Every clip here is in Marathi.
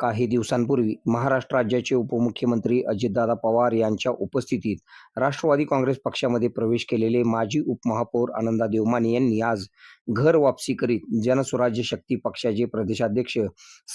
काही दिवसांपूर्वी महाराष्ट्र राज्याचे उपमुख्यमंत्री अजितदादा पवार यांच्या उपस्थितीत राष्ट्रवादी काँग्रेस पक्षामध्ये प्रवेश केलेले माजी उपमहापौर आनंदा देवमाने यांनी आज घर वापसी करीत जनसुराज्य शक्ती पक्षाचे प्रदेशाध्यक्ष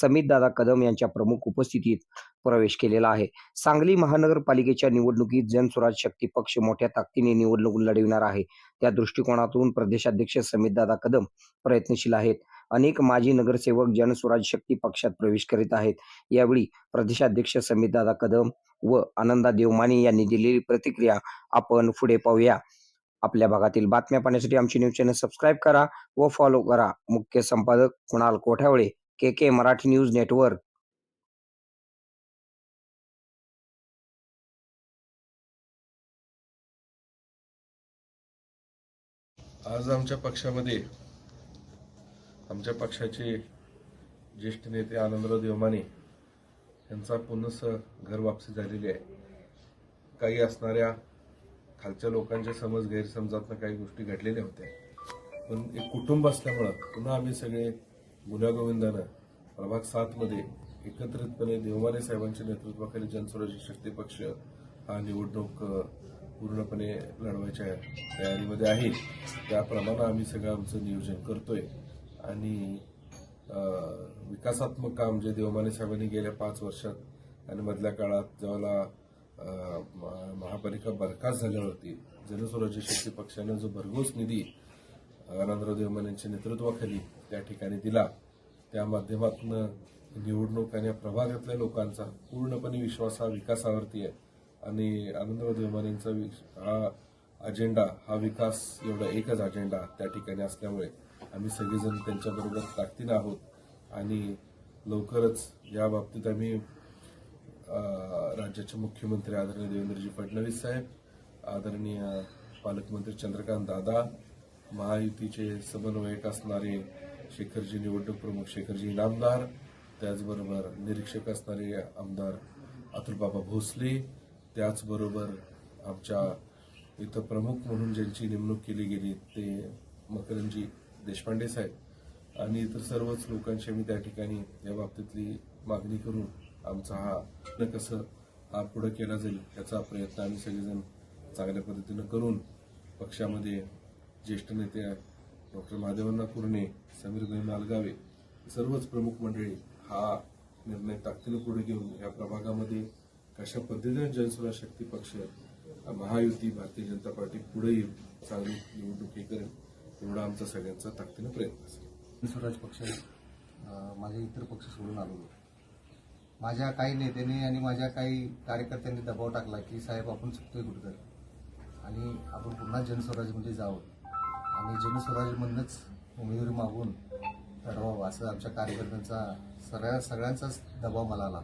समितदादा कदम यांच्या प्रमुख उपस्थितीत प्रवेश केलेला आहे. सांगली महानगरपालिकेच्या निवडणुकीत जनसुराज शक्ती पक्ष मोठ्या ताकदीने निवडणूक लढविणार आहे. त्या दृष्टिकोनातून प्रदेशाध्यक्ष समितदादा कदम प्रयत्नशील आहेत. अनेक माजी नगरसेवक जनस्वराज शक्ती पक्षात प्रवेश करीत आहेत. यावेळी प्रदेशाध्यक्ष समितदादा कदम व आनंदा देवमाने यांनी दिलेली प्रतिक्रिया आपण पुढे पाहूया. आपल्या भागातील बातम्या पाहण्यासाठी आमचे न्यूज चॅनल सबस्क्राईब करा व फॉलो करा. मुख्य संपादक Kunal Kothawale K K Marathi news network. आज आमच्या पक्षामध्ये आमच्या पक्षाचे ज्येष्ठ नेते आनंदराव देवमाने यांचा पुनस घर वापसी झालेली आहे. काही असणाऱ्या खालच्या लोकांच्या समज गैरसमजातनं काही गोष्टी घडलेल्या होत्या. पण एक कुटुंब असल्यामुळं पुन्हा आम्ही सगळे गुण्यागोविंदानं प्रभाग सातमध्ये एकत्रितपणे देवमाने साहेबांच्या नेतृत्वाखाली जनस्वराज्य शक्ती पक्ष हा निवडणूक पूर्णपणे लढवायच्या तयारीमध्ये आहे. त्याप्रमाणे आम्ही सगळं आमचं नियोजन करतोय. आणि विकासात्मक काम जे देवमाने साहेबांनी गेल्या पाच वर्षात आणि मधल्या काळात जेव्हा म- महापालिका बरखास्त झाल्यावरती जनस्वराज्य शक्ती पक्षानं जो भरघोस निधी आनंदराव देवमान यांच्या नेतृत्वाखाली त्या ठिकाणी दिला त्या माध्यमातून निवडणूक आणि या प्रभागातल्या लोकांचा पूर्णपणे विश्वास हा विकासावरती आहे. आणि आनंदराव देवमानेंचा हा अजेंडा हा विकास एवढा एकच अजेंडा त्या ठिकाणी असल्यामुळे आम्ही सगळेजण त्यांच्याबरोबर ताकदीनं आहोत आणि लवकरच या बाबतीत आम्ही राज्याचे मुख्यमंत्री आदरणीय देवेंद्रजी फडणवीस साहेब आदरणीय पालकमंत्री चंद्रकांत दादा महायुतीचे समन्वयक असणारे शेखरजी निवडणूक प्रमुख शेखरजी इनामदार त्याचबरोबर निरीक्षक असणारे आमदार अतुलबाबा भोसले त्याचबरोबर आमच्या इथं प्रमुख म्हणून ज्यांची नेमणूक केली गेली ते मकरंजी देशपांडे साहेब आणि इतर सर्वच लोकांशी आम्ही त्या ठिकाणी या बाबतीतली मागणी करून आमचा हा प्रश्न कसं हा पुढे केला जाईल याचा प्रयत्न आम्ही सगळेजण चांगल्या पद्धतीनं करून पक्षामध्ये ज्येष्ठ नेते डॉक्टर महादेवन्ना कुर्णे समीरभाई मालगावे सर्वच प्रमुख मंडळी हा निर्णय ताकदीनं पुढे घेऊन या प्रभागामध्ये कशा पद्धतीने जनसुरा शक्ती पक्ष महायुती भारतीय जनता पार्टी पुढे येईल चांगली निवडणूक हे करेल एवढा आमचा सगळ्यांचा ताकदीनं प्रयत्न असेल. स्वराज पक्ष माझे इतर पक्ष सोडून आलो माझ्या काही नेत्यांनी आणि माझ्या काही कार्यकर्त्यांनी दबाव टाकला की साहेब आपण चुकतोय कुठं आणि आपण पुन्हा जनस्वराजमध्ये जावं. आणि जनस्वराजमधनंच उमेदवारी मागून लढवावं असं आमच्या कार्यकर्त्यांचा सगळ्या सगळ्यांचाच दबाव मला आला.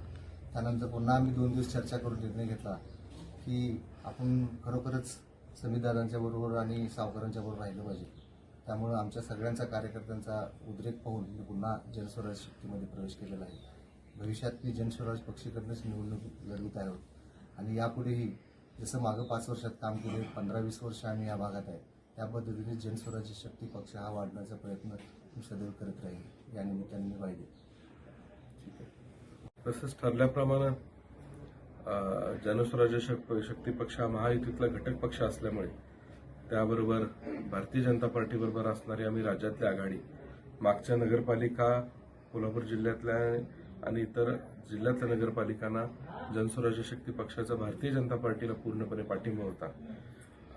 त्यानंतर पुन्हा आम्ही दोन दिवस चर्चा करून निर्णय घेतला की आपण खरोखरच समीदारांच्या बरोबर आणि सावकारांच्या बरोबर राहिलं पाहिजे. त्यामुळं आमच्या सगळ्यांचा कार्यकर्त्यांचा उद्रेक पाहून मी पुन्हा जनस्वराज शक्तीमध्ये प्रवेश केलेला आहे. भविष्यात मी जनस्वराज पक्षीकडनंच निवडणूक लढवित आहोत आणि यापुढेही जसं मागं पाच वर्षात काम केले पंधरा वीस वर्ष आम्ही या भागात आहे त्या पद्धतीने जनस्वराज्य शक्ती पक्ष हा वाढण्याचा प्रयत्न मी सदैव करत राहील या निमित्ताने मी पाहिजे तसंच ठरल्याप्रमाणे जनस्वराज्य शक्ती पक्ष हा महायुतीतला घटक पक्ष असल्यामुळे त्याबरोबर भारतीय जनता पार्टीबरोबर असणारी आम्ही राज्यातली आघाडी मागच्या नगरपालिका कोल्हापूर जिल्ह्यातल्या आणि इतर जिल्ह्यातल्या नगरपालिकांना जनस्वराज्य शक्ती पक्षाचा भारतीय जनता पार्टीला पूर्णपणे पाठिंबा होता.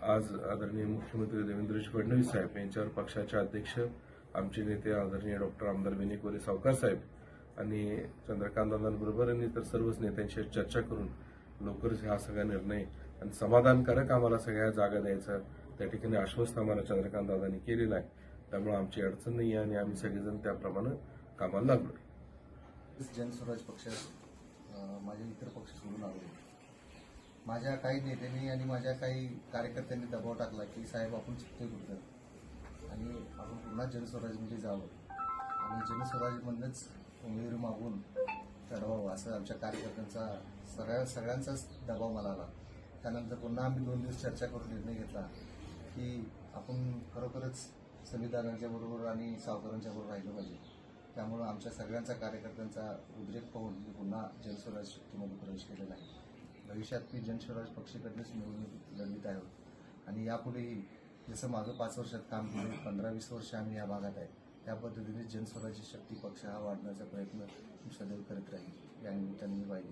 आज आदरणीय मुख्यमंत्री देवेंद्रजी फडणवीस साहेब यांच्यावर पक्षाचे अध्यक्ष आमचे नेते आदरणीय डॉक्टर आमदार विनय कोरे सावकार साहेब आणि चंद्रकांत दादांबरोबर आणि इतर सर्वच नेत्यांशी चर्चा करून लवकरच हा सगळा निर्णय आणि समाधानकारक आम्हाला सगळ्या जागा द्यायचा त्या ठिकाणी आश्वस्त आम्हाला चंद्रकांत दादांनी केलेला आहे. त्यामुळे आमची अडचण नाही आहे आणि आम्ही सगळेजण त्याप्रमाणे कामाला लागलो जनस्वराज पक्षात माझे इतर पक्ष सोडून आले माझ्या काही नेत्यांनी आणि माझ्या काही कार्यकर्त्यांनी दबाव टाकला की साहेब आपण चुकतोय कुठं आणि आपण पुन्हा जनस्वराजमध्ये म्हणजे जावं. आणि जनस्वराजमधनंच उमेदवारी मागून चढवावं असं आमच्या कार्यकर्त्यांचा सगळ्या सगळ्यांचाच दबाव मला आला. त्यानंतर पुन्हा आम्ही दोन दिवस चर्चा करून निर्णय घेतला. की आपण खरोखरच संविधानांच्या बरोबर आणि सावकारांच्या बरोबर राहिलं पाहिजे. त्यामुळं आमच्या सगळ्यांचा कार्यकर्त्यांचा उद्रेक पाहून मी पुन्हा जनस्वराज शक्तीमध्ये प्रवेश केलेला आहे. भविष्यात मी जनस्वराज पक्षाकडनंच निवडणूक लढवित आहोत आणि यापुढेही जसं माझं पाच वर्षात काम केलं पंधरा वीस वर्ष आम्ही या भागात आहे त्या पद्धतीने जनस्वराज्य शक्ती पक्ष हा वाढण्याचा प्रयत्न सदैव करत राहील या निमित्ताने मी पाहिजे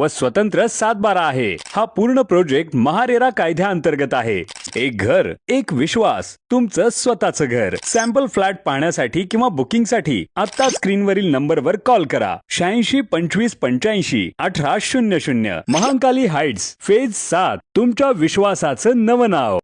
व स्वतंत्र सातबारा आहे. हा पूर्ण प्रोजेक्ट महारेरा कायद्याअंतर्गत आहे. एक घर एक विश्वास तुमचं स्वतःचं घर. सॅम्पल फ्लॅट पाहण्यासाठी किंवा बुकिंगसाठी आता स्क्रीनवरील नंबरवर कॉल करा. शहाऐंशी पंचवीस पंच्याऐंशी अठरा शून्य शून्य. महाकाली हाइट्स फेज सात. तुमच्या विश्वासाचं नवं नाव.